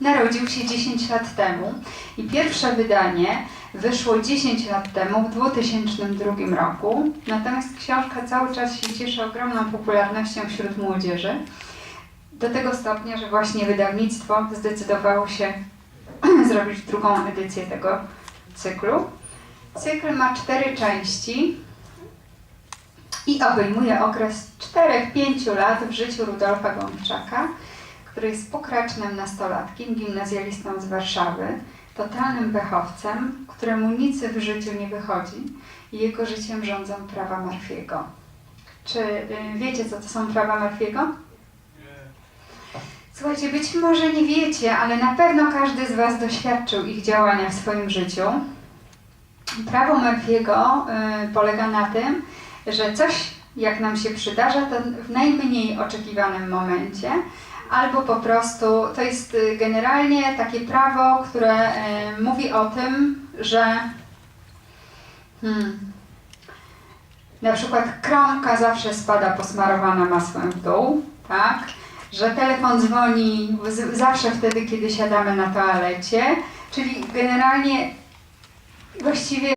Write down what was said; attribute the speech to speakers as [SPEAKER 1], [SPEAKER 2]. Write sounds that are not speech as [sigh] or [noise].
[SPEAKER 1] narodził się 10 lat temu i pierwsze wydanie wyszło 10 lat temu, w 2002 roku. Natomiast książka cały czas się cieszy ogromną popularnością wśród młodzieży. Do tego stopnia, że właśnie wydawnictwo zdecydowało się [clears throat] zrobić drugą edycję tego cyklu. Cykl ma cztery części i obejmuje okres 4-5 lat w życiu Rudolfa Gąbczaka, który jest pokracznym nastolatkiem, gimnazjalistą z Warszawy, totalnym pechowcem, któremu nic w życiu nie wychodzi i jego życiem rządzą prawa Murphy'ego. Czy y, wiecie, co to są prawa Murphy'ego? Słuchajcie, być może nie wiecie, ale na pewno każdy z Was doświadczył ich działania w swoim życiu. Prawo Murphy'ego y, polega na tym, że coś jak nam się przydarza, to w najmniej oczekiwanym momencie, albo po prostu to jest y, generalnie takie prawo, które y, mówi o tym, że hmm, na przykład kromka zawsze spada posmarowana masłem w dół, tak? Że telefon dzwoni zawsze wtedy, kiedy siadamy na toalecie, czyli generalnie właściwie